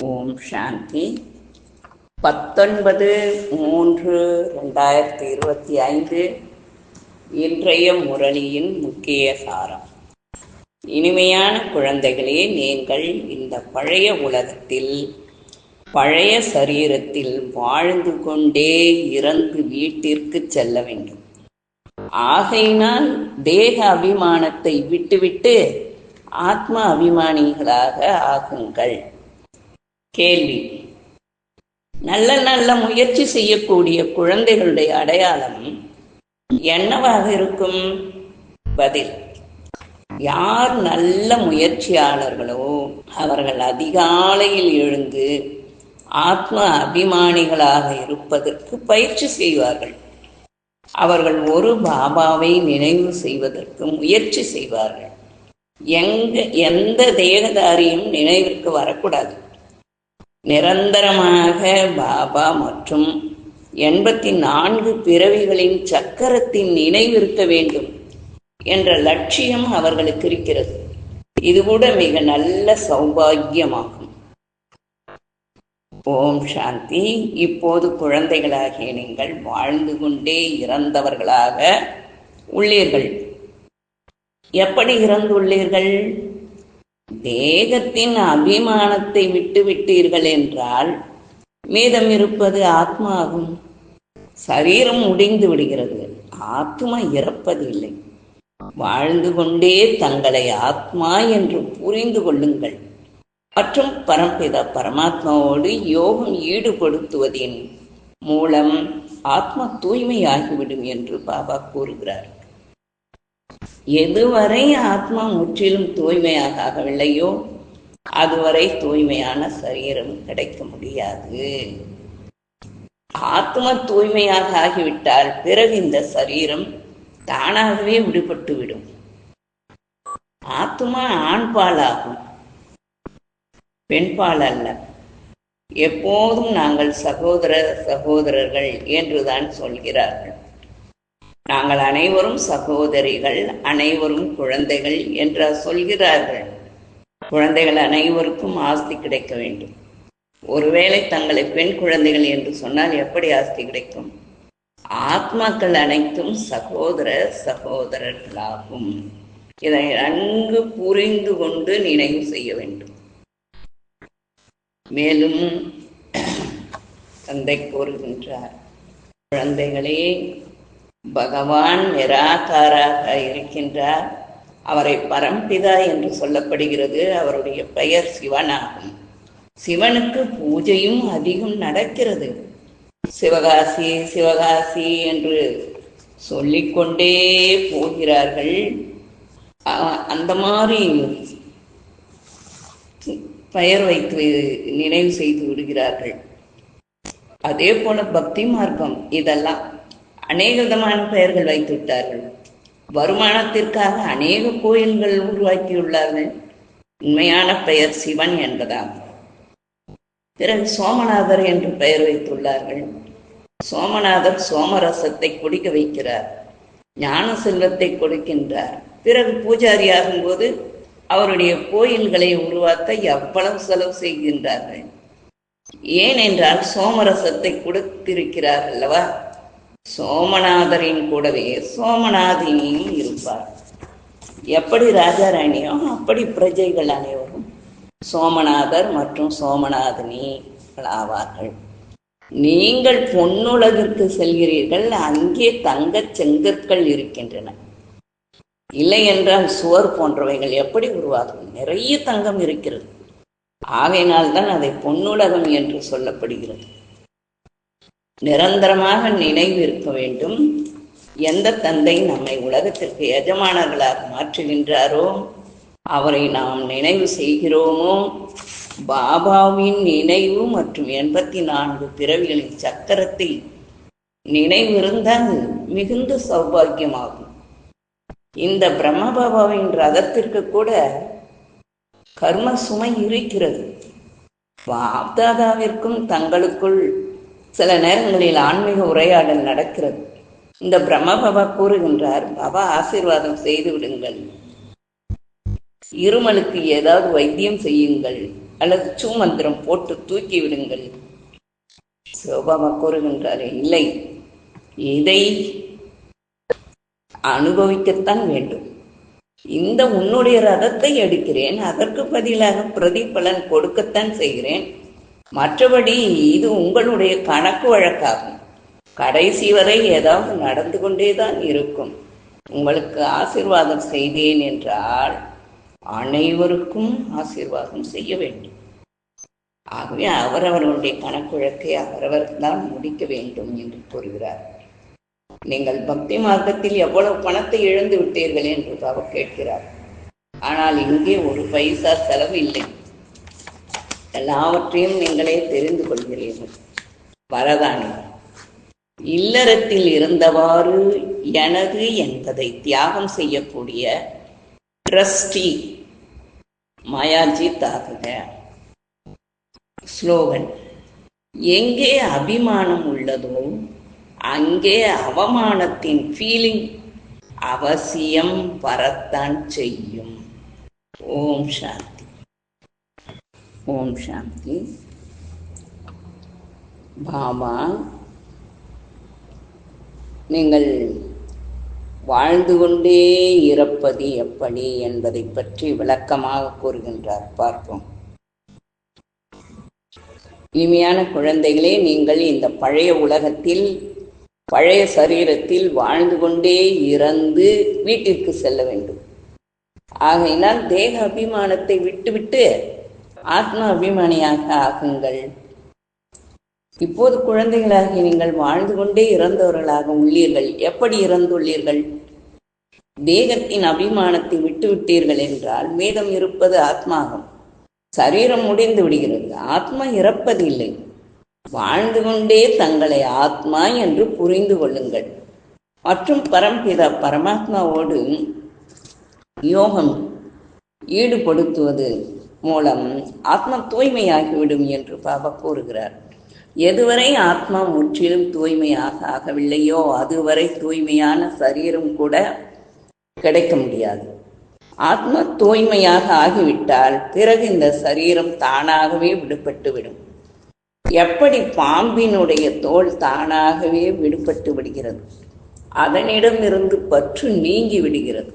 ஓம் சாந்தி. பத்தொன்பது மூன்று ரெண்டாயிரத்தி இருபத்தி ஐந்து. இன்றைய முரணியின் முக்கிய சாரம். இனிமையான குழந்தைகளே நீங்கள் இந்த பழைய உலகத்தில் பழைய சரீரத்தில் வாழ்ந்து கொண்டே இறந்து வீட்டிற்கு செல்ல வேண்டும். ஆகையினால் தேக அபிமானத்தை விட்டுவிட்டு ஆத்ம அபிமானிகளாக ஆகுங்கள். கேள்வி. நல்ல நல்ல முயற்சி செய்யக்கூடிய குழந்தைகளுடைய அடையாளம் என்னவாக இருக்கும்? பதில். யார் நல்ல முயற்சியாளர்களோ அவர்கள் அதிகாலையில் எழுந்து ஆத்ம அபிமானிகளாக இருப்பதற்கு பயிற்சி செய்வார்கள். அவர்கள் ஒரு பாபாவை நினைவு செய்வதற்கு முயற்சி செய்வார்கள். எங்க எந்த தேகதாரியும் நினைவிற்கு வரக்கூடாது. நிரந்தரமாக பாபா மற்றும் எண்பத்தி நான்கு பிறவிகளின் சக்கரத்தின் நினைவிருக்க வேண்டும் என்ற லட்சியம் அவர்களுக்கு இருக்கிறது. இது கூட மிக நல்ல சௌபாகியமாகும். ஓம் சாந்தி. இப்போது குழந்தைகளாகிய நீங்கள் வாழ்ந்து கொண்டே இறந்தவர்களாக உள்ளீர்கள். எப்படி இறந்துள்ளீர்கள்? தேகத்தின் அபிமானத்தை விட்டு விட்டீர்கள் என்றால் மீதம் இருப்பது ஆத்மாகும் சரீரம் முடிந்து விடுகிறது. ஆத்மா இறப்பதில்லை. வாழ்ந்து கொண்டே தங்களை ஆத்மா என்று புரிந்து கொள்ளுங்கள். மற்றும் பரம்பிதா பரமாத்மாவோடு யோகம் ஈடுபடுத்துவதின் மூலம் ஆத்மா தூய்மையாகிவிடும் என்று பாபா கூறுகிறார். எதுவரை ஆத்மா முற்றிலும் தூய்மையாக ஆகவில்லையோ அதுவரை தூய்மையான சரீரம் கிடைக்க முடியாது. ஆத்ம தூய்மையாக ஆகிவிட்டால் பிறகு இந்த சரீரம் தானாகவே விடுபட்டு விடும் ஆத்மா ஆண்பாலாகும். பெண்பால் அல்ல. எப்போதும் நாங்கள் சகோதர சகோதரர்கள் என்றுதான் சொல்கிறார்கள். நாங்கள் அனைவரும் சகோதரிகள் அனைவரும் குழந்தைகள் என்று சொல்கிறார்கள். குழந்தைகள் அனைவருக்கும் ஆஸ்தி கிடைக்க வேண்டும். ஒருவேளை தங்களை பெண் குழந்தைகள் என்று சொன்னால் எப்படி ஆஸ்தி கிடைக்கும்? ஆத்மாக்கள் அனைத்தும் சகோதர சகோதரர்களாகும். இதை நன்கு புரிந்து கொண்டு நினைவு செய்ய வேண்டும். மேலும் தந்தை கூறுகின்றார் குழந்தைகளே பகவான் நிராகாராக இருக்கின்றார். அவரை பரம்பிதா என்று சொல்லப்படுகிறது. அவருடைய பெயர் சிவனாகும். சிவனுக்கு பூஜையும் அதிகம் நடக்கிறது. சிவகாசி சிவகாசி என்று சொல்லிக்கொண்டே போகிறார்கள். அந்த மாதிரி பெயர் வைத்து நினைவு செய்து விடுகிறார்கள். அதே போல பக்தி மார்க்கம் இதெல்லாம் அநேக விதமான பெயர்கள் வைத்து விட்டார்கள். வருமானத்திற்காக அநேக கோயில்கள் உருவாக்கியுள்ளார்கள். உண்மையான பெயர் சிவன் என்பதாகும். பிறகு சோமநாதர் என்று பெயர் வைத்துள்ளார்கள். சோமநாதர் சோமரசத்தை குடிக்க வைக்கிறார். ஞான செல்வத்தை கொடுக்கின்றார். பிறகு பூஜாரி ஆகும்போது அவருடைய கோயில்களை உருவாக்க எவ்வளவு செலவு செய்கின்றார்கள்? ஏனென்றால் சோமரசத்தை கொடுத்திருக்கிறார் அல்லவா? சோமநாதரின் கூடவே சோமநாதினியும் இருப்பார். எப்படி ராஜாராணியோ அப்படி பிரஜைகள் அனைவரும் சோமநாதர் மற்றும் சோமநாதினி ஆவார்கள். நீங்கள் பொன்னுலகிற்கு செல்கிறீர்கள் அங்கே தங்கச் செங்கற்கள் இருக்கின்றன. இல்லை என்றால் சுவர் போன்றவைகள் எப்படி உருவாகும்? நிறைய தங்கம் இருக்கிறது. ஆகையினால்தான் அதை பொன்னுலகம் என்று சொல்லப்படுகிறது. நிரந்தரமாக நினைவு இருக்க வேண்டும். எந்த தந்தை நம்மை உலகத்திற்கு எஜமானர்களாக மாற்றுகின்றாரோ அவரை நாம் நினைவு செய்கிறோமோ? பாபாவின் நினைவு மற்றும் எண்பத்தி நான்கு பிறவிகளின் சக்கரத்தை நினைவிருந்தால் மிகுந்த சௌபாகியமாகும். இந்த பிரம்மபாபாவின் ரதத்திற்கு கூட கர்ம சுமை இருக்கிறது. வாப்தாதாவிற்கும் தங்களுக்குள் சில நேரங்களில் ஆன்மீக உரையாடல் நடக்கிறது. இந்த பிரம்மபாபா கூறுகின்றார் பாபா ஆசீர்வாதம் செய்து விடுங்கள். இருமலுக்கு ஏதாவது வைத்தியம் செய்யுங்கள். அல்லது சூமந்திரம் போட்டு தூக்கி விடுங்கள். சிவபாபா கூறுகின்றாரே இல்லை. இதை அனுபவிக்கத்தான் வேண்டும். இந்த உன்னுடைய ரதத்தை எடுக்கிறேன் அதற்கு பதிலாக பிரதிபலன் கொடுக்கத்தான் செய்கிறேன். மற்றபடி இது உங்களுடைய கணக்கு வழக்காகும். கடைசி வரை ஏதாவது நடந்து கொண்டேதான் இருக்கும். உங்களுக்கு ஆசீர்வாதம் செய்தேன் என்றால் அனைவருக்கும் ஆசீர்வாதம் செய்ய வேண்டும். ஆகவே அவரவர்களுடைய கணக்கு வழக்கை அவரவர் தான் முடிக்க வேண்டும் என்று கூறுகிறார். நீங்கள் பக்தி மார்க்கத்தில் எவ்வளவு பணத்தை இழந்து விட்டீர்கள் என்று அவர் கேட்கிறார். ஆனால் இங்கே ஒரு பைசா செலவு இல்லை. எல்லாவற்றையும் நீங்களே தெரிந்து கொள்கிறீர்கள். வரதானே. இல்லறத்தில் இருந்தவாறு எனது என்பதை தியாகம் செய்யக்கூடிய ட்ரஸ்டி மாயாஜி தாக்குக. ஸ்லோகன். எங்கே அபிமானம் உள்ளதோ அங்கே அவமானத்தின் ஃபீலிங் அவசியம் வரத்தான் செய்யும். ஓம் சாந்தி. ஓம் சாந்தி. பாபா நீங்கள் வாழ்ந்து கொண்டே இறப்பது எப்படி என்பதை பற்றி விளக்கமாக கூறுகின்றார். பார்ப்போம். இனிமையான குழந்தைகளே நீங்கள் இந்த பழைய உலகத்தில் பழைய சரீரத்தில் வாழ்ந்து கொண்டே இறந்து வீட்டிற்கு செல்ல வேண்டும். ஆகையினால் தேக அபிமானத்தை விட்டுவிட்டு ஆத்ம அபிமானியாக ஆகுங்கள். இப்போது குழந்தைகளாகி நீங்கள் வாழ்ந்து கொண்டே இறந்தவர்களாக உள்ளீர்கள். எப்படி இறந்துள்ளீர்கள்? தேகத்தின் அபிமானத்தை விட்டு விட்டீர்கள் என்றால் மீதம் இருப்பது ஆத்மாகும். சரீரம் முடிந்து விடுகிறது. ஆத்மா இறப்பதில்லை. வாழ்ந்து கொண்டே தங்களை ஆத்மா என்று புரிந்து கொள்ளுங்கள். மற்றும் பரம்பிதா பரமாத்மாவோடு யோகம் ஈடுபடுத்துவது மூலம் ஆத்மா தூய்மையாகிவிடும் என்று பாபா கூறுகிறார். எதுவரை ஆத்மா முற்றிலும் தூய்மையாக ஆகவில்லையோ அதுவரை தூய்மையான சரீரம் கூட கிடைக்க முடியாது. ஆத்மா தூய்மையாக ஆகிவிட்டால் பிறகு இந்த சரீரம் தானாகவே விடுபட்டு விடும் எப்படி பாம்பினுடைய தோல் தானாகவே விடுபட்டு விடுகிறது? அதனிடமிருந்து பற்று நீங்கி விடுகிறது.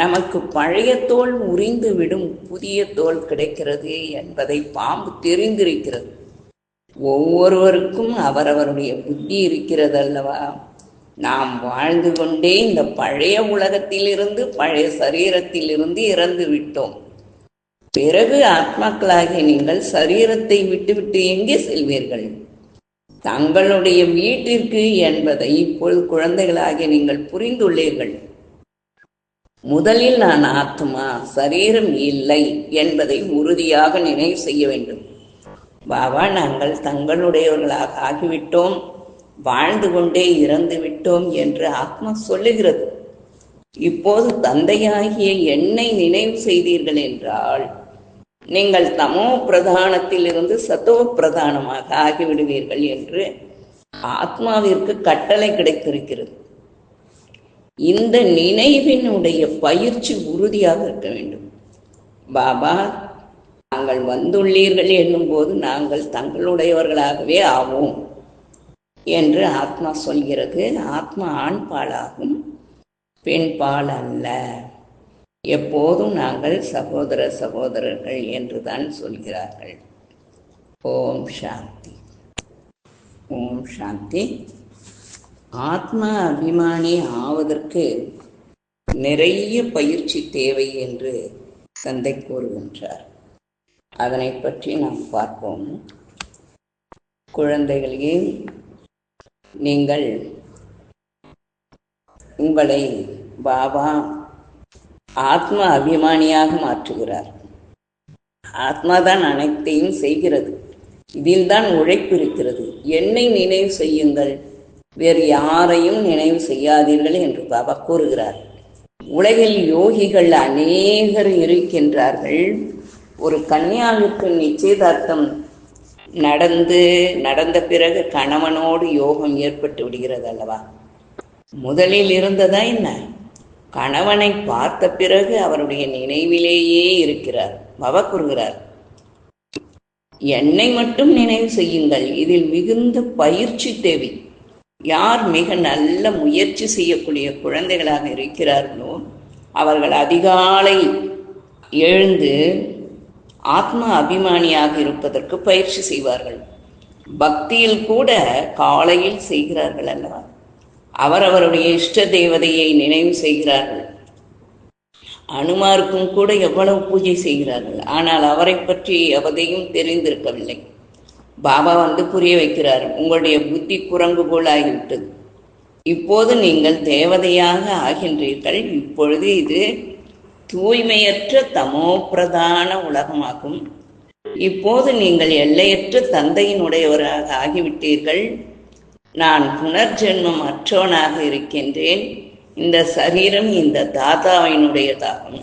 நமக்கு பழைய தோல் முறிந்து விடும் புதிய தோல் கிடைக்கிறது என்பதை பாம்பு தெரிந்திருக்கிறது. ஒவ்வொருவருக்கும் அவரவருடைய புத்தி இருக்கிறது அல்லவா? நாம் வாழ்ந்து கொண்டே இந்த பழைய உலகத்திலிருந்து பழைய சரீரத்திலிருந்து இறந்து விட்டோம். பிறகு ஆத்மாக்களாகிய நீங்கள் சரீரத்தை விட்டுவிட்டு எங்கே செல்வீர்கள்? தங்களுடைய வீட்டிற்கு என்பதை இப்பொழுது குழந்தைகளாகிய நீங்கள் புரிந்துள்ளீர்கள். முதலில் நான் ஆத்மா சரீரம் இல்லை என்பதை உறுதியாக நினைவு செய்ய வேண்டும். பாபா நாங்கள் தங்களுடையவர்களாக ஆகிவிட்டோம் வாழ்ந்து கொண்டே இறந்து விட்டோம் என்று ஆத்மா சொல்லுகிறது. இப்போது தந்தையாகிய என்னை நினைவு செய்தீர்கள் என்றால் நீங்கள் தமோ பிரதானத்தில் இருந்து சத்தோ பிரதானமாக ஆகிவிடுவீர்கள் என்று ஆத்மாவிற்கு கட்டளை கிடைத்திருக்கிறது. இந்த நினைவினுடைய பயிற்சி உறுதியாக இருக்க வேண்டும். பாபா நாங்கள் வந்துள்ளீர்கள் என்னும்போது நாங்கள் தங்களுடையவர்களாகவே ஆவோம் என்று ஆத்மா சொல்கிறது. ஆத்மா ஆண் பாலாகும் பெண் பால் அல்ல. எப்போதும் நாங்கள் சகோதர சகோதரர்கள் என்றுதான் சொல்கிறார்கள். ஓம் சாந்தி. ஓம் சாந்தி. ஆத்மா அபிமானி ஆவதற்கு நிறைய பயிற்சி தேவை என்று தந்தை கூறுகின்றார். அதனை பற்றி நாம் பார்ப்போம். குழந்தைகளே நீங்கள் உங்களை பாபா ஆத்ம அபிமானியாக மாற்றுகிறார். ஆத்மா தான் அனைத்தையும் செய்கிறது. இதில்தான் உழைப்பு இருக்கிறது. என்னை நினைவு செய்யுங்கள். வேறு யாரையும் நினைவு செய்யாதீர்கள் என்று பாபா கூறுகிறார். உலகில் யோகிகள் அநேகர் இருக்கின்றார்கள். ஒரு கன்னியாவிற்கு நிச்சயதார்த்தம் நடந்து நடந்த பிறகு கணவனோடு யோகம் ஏற்பட்டு விடுகிறது அல்லவா? முதலில் இருந்ததா என்ன? கணவனை பார்த்த பிறகு அவருடைய நினைவிலேயே இருக்கிறார். பவ கூறுகிறார் என்னை மட்டும் நினைவு செய்யுங்கள். இதில் மிகுந்த பயிற்சி தேவை. யார் மிக நல்ல முயற்சி செய்யக்கூடிய குழந்தைகளாக இருக்கிறார்களோ அவர்கள் அதிகாலை எழுந்து ஆத்ம அபிமானியாக இருப்பதற்கு பயிற்சி செய்வார்கள். பக்தியில் கூட காலையில் செய்கிறார்கள் அல்லவா? அவரவருடைய இஷ்ட தேவதையை நினைவு செய்கிறார்கள். அனுமாருக்கும் கூட எவ்வளவு பூஜை செய்கிறார்கள். ஆனால் அவரை பற்றி எவதையும் தெரிந்திருக்கவில்லை. பாபா வந்து புரிய வைக்கிறார். உங்களுடைய புத்தி குரங்கு போல் ஆகிவிட்டது இப்போது நீங்கள் தேவதையாக ஆகின்றீர்கள். இப்பொழுது இது தூய்மையற்ற தமோ பிரதான உலகமாகும். இப்போது நீங்கள் எல்லையற்ற தந்தையினுடையவராக ஆகிவிட்டீர்கள். நான் புனர்ஜென்மம் அற்றவனாக இருக்கின்றேன். இந்த சரீரம் இந்த தாத்தாவினுடையதாகும்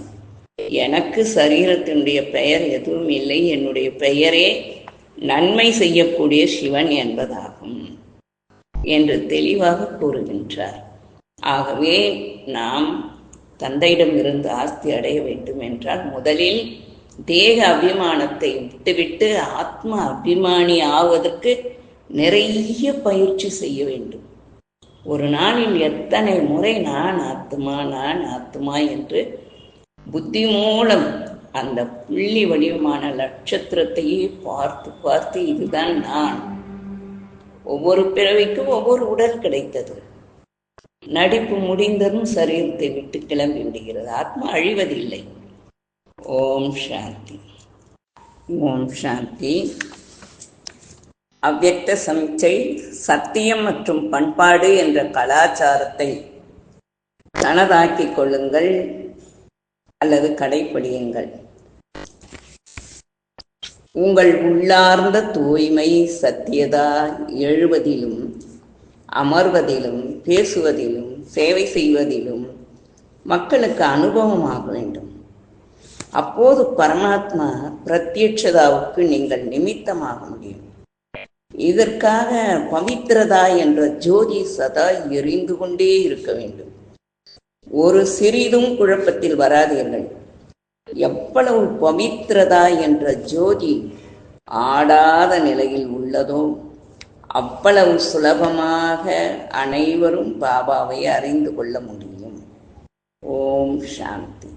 எனக்கு சரீரத்தினுடைய பெயர் எதுவும் இல்லை. என்னுடைய பெயரே நன்மை செய்யக்கூடிய சிவன் என்பதாகும் என்று தெளிவாக கூறுகின்றார். ஆகவே நாம் தந்தையிடமிருந்து ஆஸ்தி அடைய வேண்டும் என்றால் முதலில் தேக அபிமானத்தை விட்டுவிட்டு ஆத்ம அபிமானி ஆவதற்கு நிறைய பயிற்சி செய்ய வேண்டும். ஒரு நாளில் எத்தனை முறை நான் ஆத்மா நான் ஆத்மா என்று புத்தி மூலம் அந்த புள்ளி வடிவமான நட்சத்திரத்தையே பார்த்து பார்த்து இதுதான் நான். ஒவ்வொரு பிறவிக்கும் ஒவ்வொரு உடல் கிடைத்தது. நடிப்பு முடிந்ததும் சரீரத்தை விட்டு கிளம்பி விடுகிறது. ஆத்மா அழிவதில்லை. ஓம் சாந்தி. ஓம் சாந்தி. அவ்வக்த சமிச்சை சத்தியம் மற்றும் பண்பாடு என்ற கலாச்சாரத்தை தனதாக்கிக் கொள்ளுங்கள். அல்லது கடைப்பிடியுங்கள். உங்கள் உள்ளார்ந்த தூய்மை சத்தியதா? எழுவதிலும் அமர்வதிலும் பேசுவதிலும் சேவை செய்வதிலும் மக்களுக்கு அனுபவமாக வேண்டும். அப்போது பரமாத்மா பிரத்யட்சதாவுக்கு நீங்கள் நிமித்தமாக முடியும். இதற்காக பவித்ரதா என்ற ஜோதி சதா எரிந்து கொண்டே இருக்க வேண்டும். ஒரு சிறிதும் குழப்பத்தில் வராதீர்கள். எவ்வளவு பவித்திரதா என்ற ஜோதி ஆடாத நிலையில் உள்ளதோ அவ்வளவு சுலபமாக அனைவரும் பாபாவை அறிந்து கொள்ள முடியும். ஓம் சாந்தி.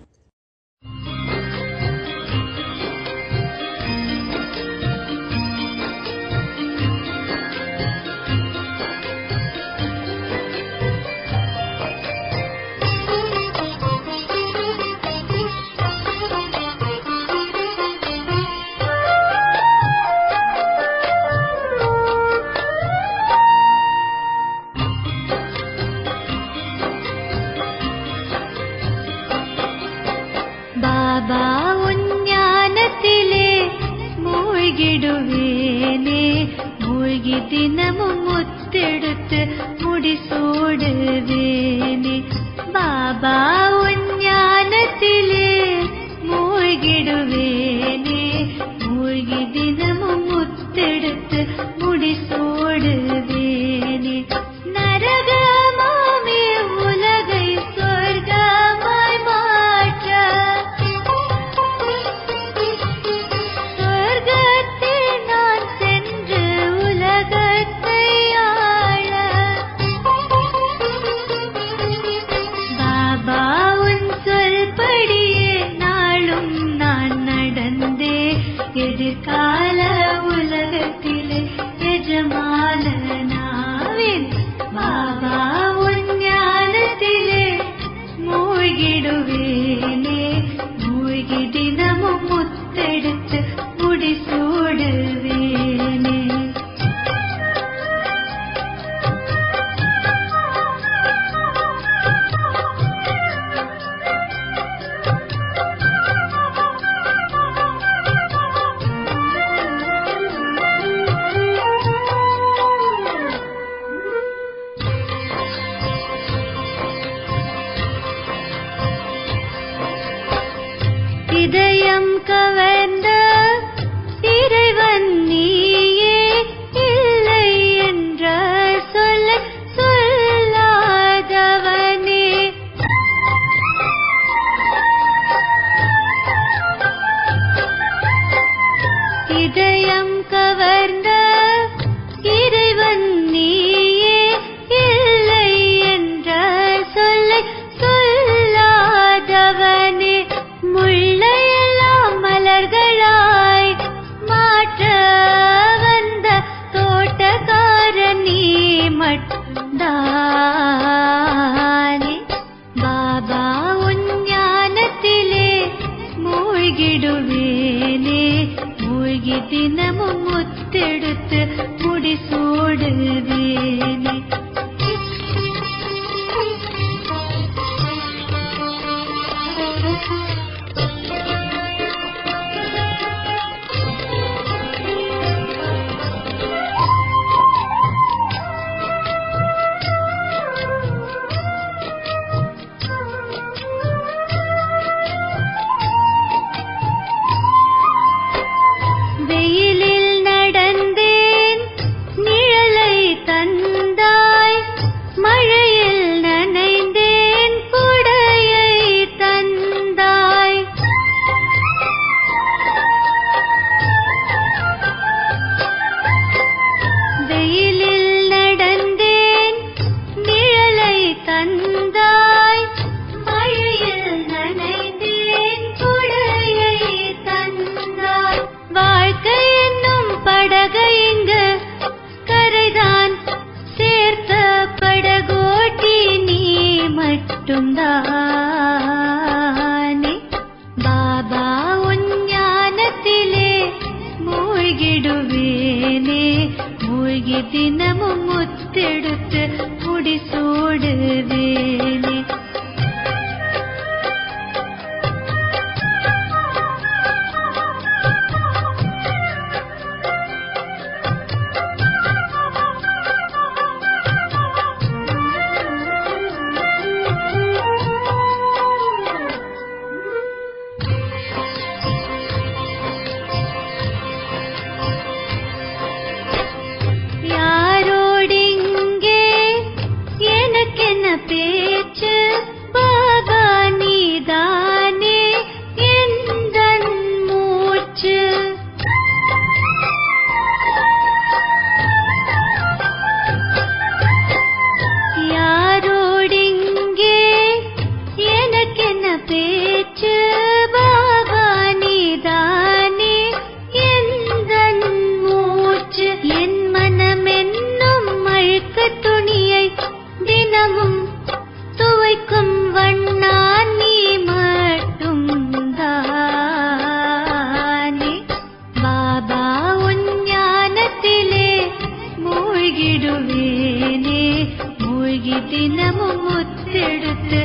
கவர்ந்த இறைவன் நீயே இல்லை என்ற சொல்ல சொல்லாதவனே. இதயம் கவர்ந்த இறைவன் நீயே இல்லை என்ற சொல்லை சொல்லாதவனே. முள்ள മട്ടാനെ ബാബ ഉഞ്ഞാനത്തിലെ ദിനമും മുത്തെടുത്ത് മുടിസൂടുവേനെ தினமும் முத்தெடுத்து